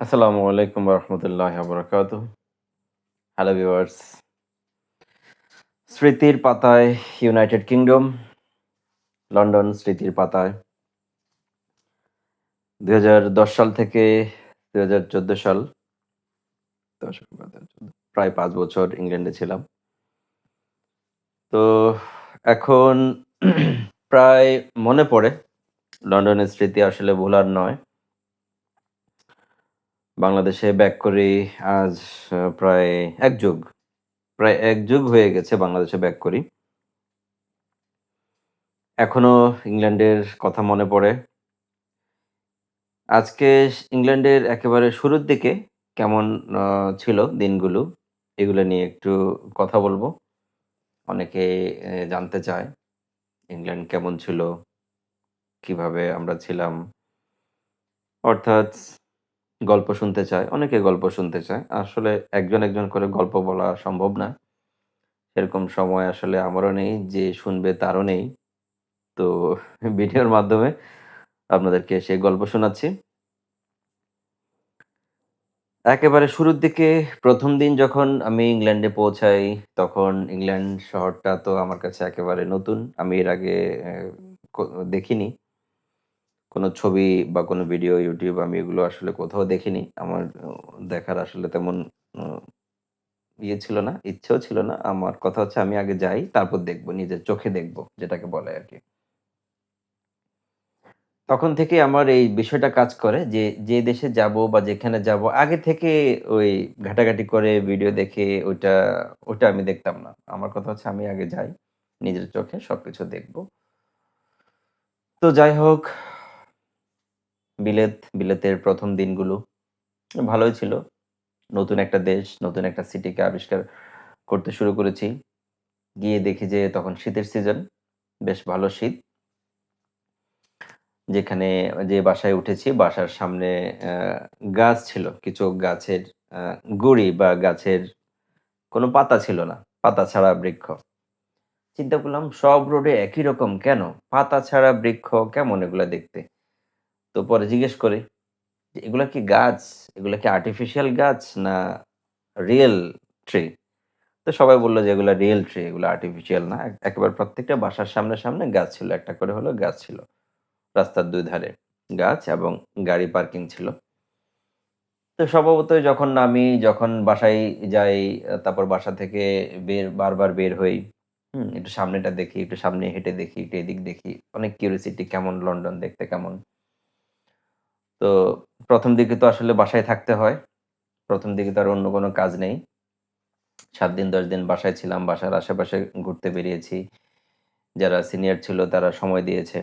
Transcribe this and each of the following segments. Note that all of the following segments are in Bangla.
আসসালামু আলাইকুম রহমতুল্লাহ বরকাত হ্যালো ভিউয়ার্স স্মৃতির পাতায় ইউনাইটেড কিংডম লন্ডন স্মৃতির পাতায়। দু হাজার দশ সাল থেকে দু হাজার চোদ্দ সাল প্রায় পাঁচ বছর ইংল্যান্ডে ছিলাম। তো এখন প্রায় মনে পড়ে লন্ডনের স্মৃতি আসলে ভোলার নয়। বাংলাদেশে ব্যাক করি আজ প্রায় এক যুগ, প্রায় এক যুগ হয়ে গেছে বাংলাদেশে ব্যাক করি। এখনও ইংল্যান্ডের কথা মনে পড়ে। আজকে ইংল্যান্ডের একেবারে শুরুর দিকে কেমন ছিল দিনগুলো, এগুলো নিয়ে একটু কথা বলব। অনেকে জানতে চায় ইংল্যান্ড কেমন ছিল, কীভাবে আমরা ছিলাম। অর্থাৎ গল্প শুনতে চায়, অনেকে গল্প শুনতে চায়। আসলে একজন একজন করে গল্প বলা সম্ভব না। সেরকম সময় আসলে আমারও নেই, যে শুনবে তারও নেই। তো ভিডিওর মাধ্যমে আপনাদেরকে সেই গল্প শোনাচ্ছি। একেবারে শুরুর দিকে প্রথম দিন যখন আমি ইংল্যান্ডে পৌঁছাই, তখন ইংল্যান্ড শহরটা তো আমার কাছে একেবারে নতুন। আমি এর আগে দেখিনি। কোনো ছবি বা কোনো ভিডিও ইউটিউব আমি এগুলো আসলে কোথাও দেখিনি। আমার দেখার আসলে তেমন ইয়ে ছিল না, ইচ্ছেও ছিল না। আমার কথা হচ্ছে আমি আগে যাই, তারপর দেখব, নিজের চোখে দেখব, যেটাকে বলে আর কি। তখন থেকে আমার এই বিষয়টা কাজ করে যে যে দেশে যাব বা যেখানে যাব, আগে থেকে ওই ঘাটাঘাটি করে ভিডিও দেখে ওইটা ওটা আমি দেখতাম না। আমার কথা হচ্ছে আমি আগে যাই, নিজের চোখে সবকিছু দেখব। তো যাই হোক বিলেত, বিলেতের প্রথম দিনগুলো ভালোই ছিল। নতুন একটা দেশ, নতুন একটা সিটিকে আবিষ্কার করতে শুরু করেছি। গিয়ে দেখি যে তখন শীতের সিজন বেশ ভালো শীত। যেখানে যে বাসায় উঠেছি, বাসার সামনে গাছ ছিল। কিছু গাছের গুড়ি বা গাছের কোনো পাতা ছিল না। পাতা ছাড়া বৃক্ষ। চিন্তা করলাম, সব রোডে একই রকম কেন? পাতা ছাড়া বৃক্ষ কেমন এগুলো দেখতে? তো পরে জিজ্ঞেস করি যে, এগুলা কি গাছ? এগুলা কি আর্টিফিশিয়াল গাছ না রিয়েল ট্রি তো সবাই বলল যে, এগুলা রিয়েল ট্রি এগুলো আর্টিফিশিয়াল না। এক- একেবারে প্রত্যেকটা বাসার সামনে সামনে গাছ ছিল, একটা করে হলো গাছ ছিল। রাস্তার দুই ধারে গাছ এবং গাড়ি পার্কিং ছিল। তো স্বভাবতই যখন নামি, যখন বাসায় যাই, তারপর বাসা থেকে বের, বারবার বের হই, হুম, একটু সামনেটা দেখি, একটু সামনে হেঁটে দেখি, একটু এদিক দেখি। অনেক কিউরিয়াসিটি কেমন লন্ডন দেখতে কেমন? তো প্রথম দিকে তো আসলে বাসায় থাকতে হয়। প্রথম দিকে তো আর অন্য কোনো কাজ নেই। সাত দিন, দশ দিন বাসায় ছিলাম, বাসার আশেপাশে ঘুরতে বেরিয়েছি। যারা সিনিয়র ছিল তারা সময় দিয়েছে।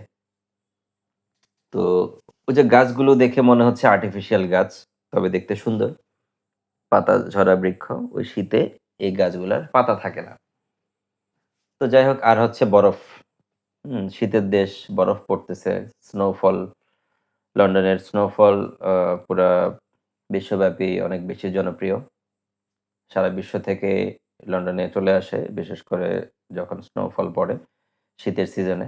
তো ওই যে গাছগুলো দেখে মনে হচ্ছে আর্টিফিশিয়াল গাছ, তবে দেখতে সুন্দর। পাতা ঝরা বৃক্ষ, ওই শীতে এই গাছগুলার পাতা থাকে না। তো যাই হোক, আর হচ্ছে বরফ। শীতের দেশ বরফ পড়তেছে স্নোফল লন্ডনের স্নোফল পুরা বিশ্বব্যাপী অনেক বেশি জনপ্রিয়। সারা বিশ্ব থেকে লন্ডনে চলে আসে, বিশেষ করে যখন স্নোফল পড়ে শীতের সিজনে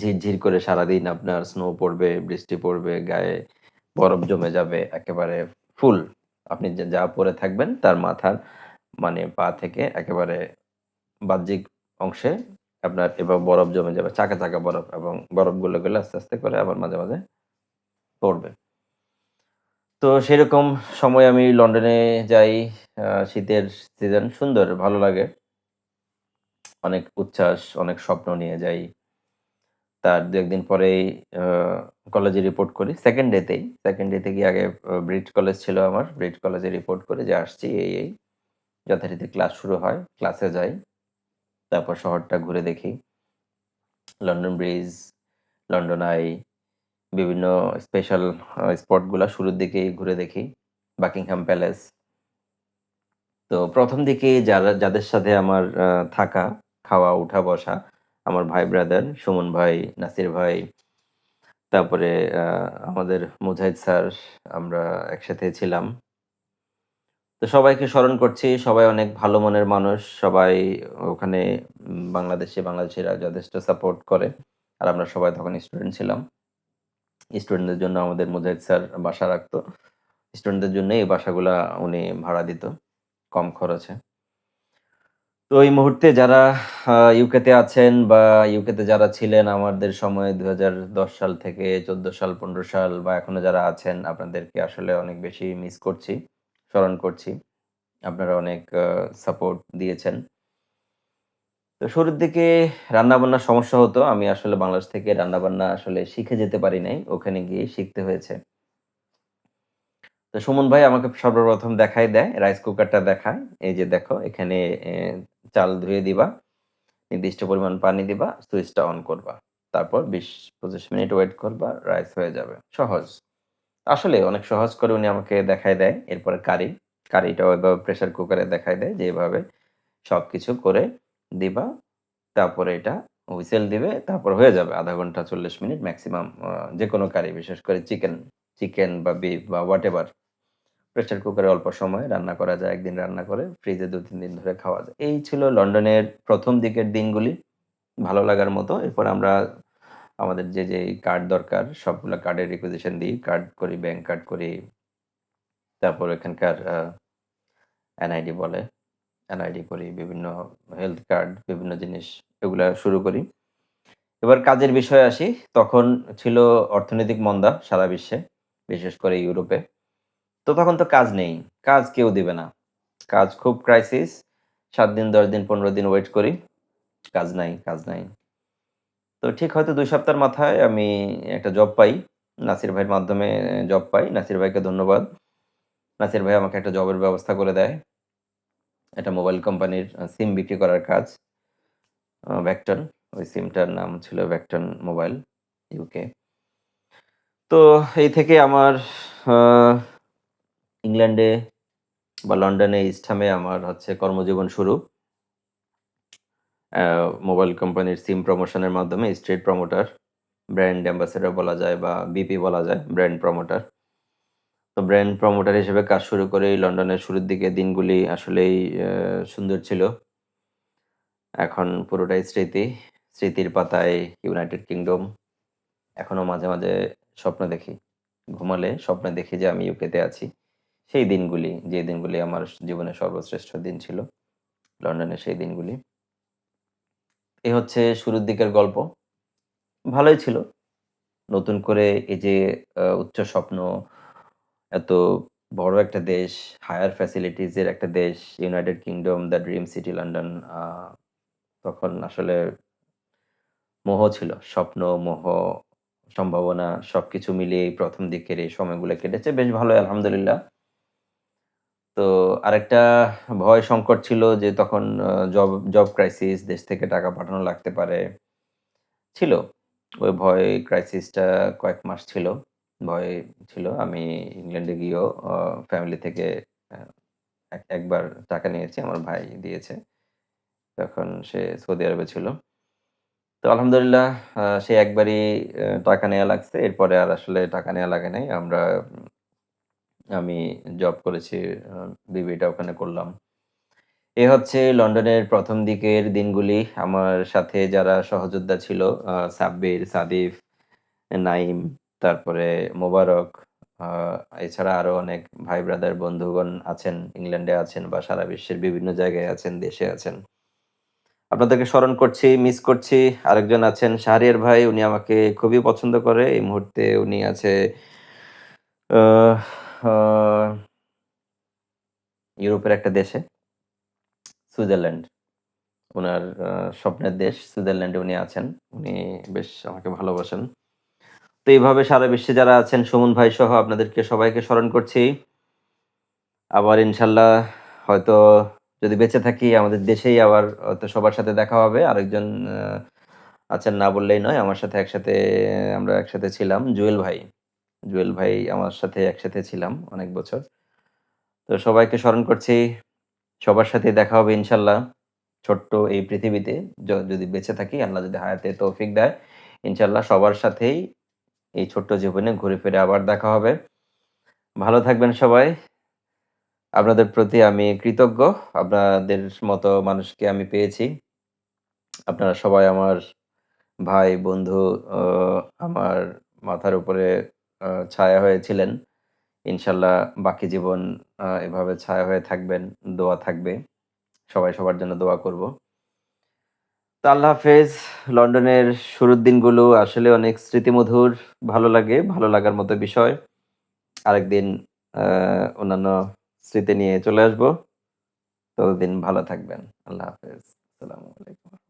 ঝিরঝির করে সারাদিন আপনার স্নো পড়বে, বৃষ্টি পড়বে, গায়ে বরফ জমে যাবে, একেবারে ফুল আপনি যা পরে থাকবেন তার মাথার মানে পা থেকে একেবারে বাহ্যিক অংশে আপনার এবার বরফ জমে যাবে, চাকা চাকা বরফ এবং বরফগুলো গেলে আস্তে আস্তে করে আবার মাঝে মাঝে পড়বে তো সেরকম সময় আমি লন্ডনে যাই শীতের সিজন সুন্দর, ভালো লাগে। অনেক উচ্ছ্বাস, অনেক স্বপ্ন নিয়ে যাই। তার দু একদিন পরেই কলেজে রিপোর্ট করি। সেকেন্ড ডেতেই সেকেন্ড ডেতে গিয়ে আগে ব্রিজ কলেজ ছিল আমার। ব্রিজ কলেজে রিপোর্ট করে যে আসছি, এই এই। যথারীতি ক্লাস শুরু হয় ক্লাসে যাই। তারপর শহরটা ঘুরে দেখি। লন্ডন ব্রিজ লন্ডন আই বিভিন্ন স্পেশাল স্পটগুলো শুরুর দিকেই ঘুরে দেখি। বাকিংহাম প্যালেস তো প্রথম দিকে যারা, যাদের সাথে আমার থাকা, খাওয়া, উঠা, বসা, আমার ভাই ব্রাদার সুমন ভাই, নাসির ভাই, তারপরে আমাদের মুজাহিদ স্যার আমরা একসাথে ছিলাম। তো সবাইকে স্মরণ করছি, সবাই অনেক ভালো মনের মানুষ, সবাই ওখানে বাংলাদেশে, বাংলাদেশিরা যথেষ্ট সাপোর্ট করে, আর আমরা সবাই তখন স্টুডেন্ট ছিলাম। স্টুডেন্টদের জন্য আমাদের মুজাহিদ স্যার বাসা রাখতো স্টুডেন্টদের জন্য এই বাসাগুলা উনি ভাড়া দিত কম খরচে। তো এই মুহূর্তে যারা ইউকেতে আছেন বা ইউকেতে যারা ছিলেন আমাদের সময়ে ২০১০ সাল থেকে ১৪ সাল, ১৫ সাল বা এখনও যারা আছেন আপনাদেরকে আসলে অনেক বেশি মিস করছি, স্মরণ করছি। আপনারা অনেক সাপোর্ট দিয়েছেন। তো শুরুর দিকে রান্নাবান্নার সমস্যা হতো। আমি আসলে বাংলাদেশ থেকে রান্নাবান্না আসলে শিখে যেতে পারি নাই। ওখানে গিয়ে শিখতে হয়েছে। তো সুমন ভাই আমাকে সর্বপ্রথম দেখাই দেয়, রাইস কুকারটা দেখায়। এই যে দেখো এখানে চাল ধুয়ে দিবা। নির্দিষ্ট পরিমাণ পানি দিবা, সুইচটা অন করবা। তারপর ২০-২৫ মিনিট ওয়েট করবা, রাইস হয়ে যাবে। সহজ। আসলে অনেক সহজ করে উনি আমাকে দেখায় দেয়। এরপরে কারি। কারিটাও এভাবে প্রেশার কুকারে দেখায় দেয় যে এভাবে সবকিছু করে দিবা। তারপরে এটা হুইসেল দিবে। তারপর হয়ে যাবে আধা ঘণ্টা ৪০ মিনিট ম্যাক্সিমাম যে কোনো কারি বিশেষ করে চিকেন, চিকেন বা বিফ বা হোয়াটএভার প্রেশার কুকারে অল্প সময়ে রান্না করা যায়। একদিন রান্না করে ফ্রিজে ২-৩ দিন ধরে খাওয়া যায়। এই ছিল লন্ডনের প্রথম দিকের দিনগুলি। ভালো লাগার মতো। এরপর আমরা আমাদের যে, যে কার্ড দরকার সবগুলো কার্ডের রিকুইজিশন দিই। কার্ড করি, ব্যাংক কার্ড করি। তারপর এখানকার এনআইডি বলে। এনআইডি করি, বিভিন্ন হেলথ কার্ড, বিভিন্ন জিনিস এগুলা শুরু করি। এবার কাজের বিষয়ে আসি। তখন ছিল অর্থনৈতিক মন্দা সারা বিশ্বে, বিশেষ করে ইউরোপে। তো তখন তো কাজ নেই। কাজ কেউ দিবে না। কাজ খুব ক্রাইসিস। সাত দিন, ১০ দিন, ১৫ দিন ওয়েট করি। কাজ নাই, কাজ নাই। তো ঠিক হয়তো দুই সপ্তাহের মাথায় আমি একটা জব পাই। নাসির ভাইয়ের মাধ্যমে জব পাই। নাসির ভাইকে ধন্যবাদ। নাসির ভাই আমাকে একটা জবের ব্যবস্থা করে দেয়। একটা মোবাইল কোম্পানির সিম বিক্রি করার কাজ। ভ্যাকটন ওই সিমটার নাম ছিল ভ্যাকটন মোবাইল ইউকে। তো এই থেকে আমার ইংল্যান্ডে বা লন্ডনে ইস্টহামে আমার হচ্ছে কর্মজীবন শুরু। মোবাইল কোম্পানির সিম প্রমোশনের মাধ্যমে স্ট্রিট প্রমোটার, ব্র্যান্ড অ্যাম্বাসেডর বলা যায় বা বিপি বলা যায়, ব্র্যান্ড প্রমোটার। তো ব্র্যান্ড প্রমোটার হিসেবে কাজ শুরু করে লন্ডনের শুরুর দিকে দিনগুলি আসলেই সুন্দর ছিল। এখন পুরোটাই স্মৃতি। স্মৃতির পাতায় ইউনাইটেড কিংডম। এখনও মাঝে, মাঝে স্বপ্ন দেখি। ঘুমালে স্বপ্নে দেখি যে আমি ইউকেতে আছি। সেই দিনগুলি, যে দিনগুলি আমার জীবনের সর্বশ্রেষ্ঠ দিন ছিল। লন্ডনের সেই দিনগুলি। এ হচ্ছে শুরুর দিকের গল্প। ভালোই ছিল। নতুন করে এই যে উচ্চ স্বপ্ন, এত বড় একটা দেশ, হায়ার ফ্যাসিলিটিস এর একটা দেশ, United Kingdom, the dream city London তখন আসলে মোহ ছিল। স্বপ্ন, মোহ, সম্ভাবনা সবকিছু মিলিয়ে ১ম দিকের এই সময়গুলো কেটেছে। বেশ ভালোই আলহামদুলিল্লাহ। তো আরেকটা ভয় সংকট ছিল যে তখন জব জব ক্রাইসিস, দেশ থেকে টাকা পাঠানো লাগতে পারে। ছিল। ওই ভয় ক্রাইসিসটা কয়েক মাস ছিল। ভয় ছিল। আমি ইংল্যান্ডে গিয়েও ফ্যামিলি থেকে এক একবার টাকা নিয়েছি। আমার ভাই দিয়েছে। তখন সে সৌদি আরবে ছিল। তো আলহামদুলিল্লাহ সে একবারই টাকা নেওয়া লাগছে। এরপরে আর আসলে টাকা নেওয়া লাগে নাই। আমরা আমি জব করেছি। বিবিটা ওখানে করলাম। এ হচ্ছে লন্ডনের প্রথম দিকের দিনগুলি। আমার সাথে যারা সহযোদ্ধা ছিল সাব্বির, সাদিফ, নাইম, তারপরে মোবারক এছাড়া আরও অনেক ভাই ব্রাদার বন্ধুগণ আছেন। ইংল্যান্ডে আছেন বা সারা বিশ্বের বিভিন্ন জায়গায় আছেন, দেশে আছেন। আপনাদেরকে স্মরণ করছি, মিস করছি। আরেকজন আছেন শাহরিয়ার ভাই। উনি আমাকে খুবই পছন্দ করে। এই মুহূর্তে উনি আছে ইউরোপের একটা দেশে। সুইজারল্যান্ড। উনার আ স্বপ্নের দেশ সুইজারল্যান্ডে উনি আছেন। উনি বেশ আমাকে ভালোবাসেন। তো এইভাবে সারা বিশ্বে যারা আছেন, সুমন ভাই সহ আপনাদেরকে সবাইকে স্মরণ করছি। আবার ইনশাল্লাহ হয়তো যদি বেঁচে থাকি, আমাদের দেশেই আবার হয়তো সবার সাথে দেখা হবে। আরেকজন আছেন না বললেই নয়। আমার সাথে একসাথে, আমরা একসাথে ছিলাম জুয়েল ভাই। জুয়েল ভাই আমার সাথে একসাথে ছিলাম অনেক বছর। তো সবাইকে স্মরণ করছি। সবার সাথেই দেখা হবে ইনশাল্লাহ। ছোট্ট এই পৃথিবীতে যদি বেঁচে থাকি, আল্লাহ যদি হায়াতে তৌফিক দেয়। ইনশাল্লাহ সবার সাথেই এই ছোট্ট জীবনে ঘুরে ফিরে আবার দেখা হবে। ভালো থাকবেন সবাই। আপনাদের প্রতি আমি কৃতজ্ঞ। আপনাদের মতো মানুষকে আমি পেয়েছি। আপনারা সবাই আমার ভাই, বন্ধু, আমার মাথার উপরে ছায়া হয়েছিলেন। ইনশাল্লাহ বাকি জীবন এভাবে ছায়া হয়ে থাকবেন। দোয়া থাকবে। সবাই সবার জন্য দোয়া করব। আল্লাহ হাফেজ। লন্ডনের শুরুর দিনগুলো আসলে অনেক স্মৃতিমধুর। ভালো লাগে। ভালো লাগার মতো বিষয়। আরেকদিন অন্যান্য স্মৃতি নিয়ে চলে আসব। ততদিন ভালো থাকবেন। আল্লাহ হাফেজ। আসসালামু আলাইকুম।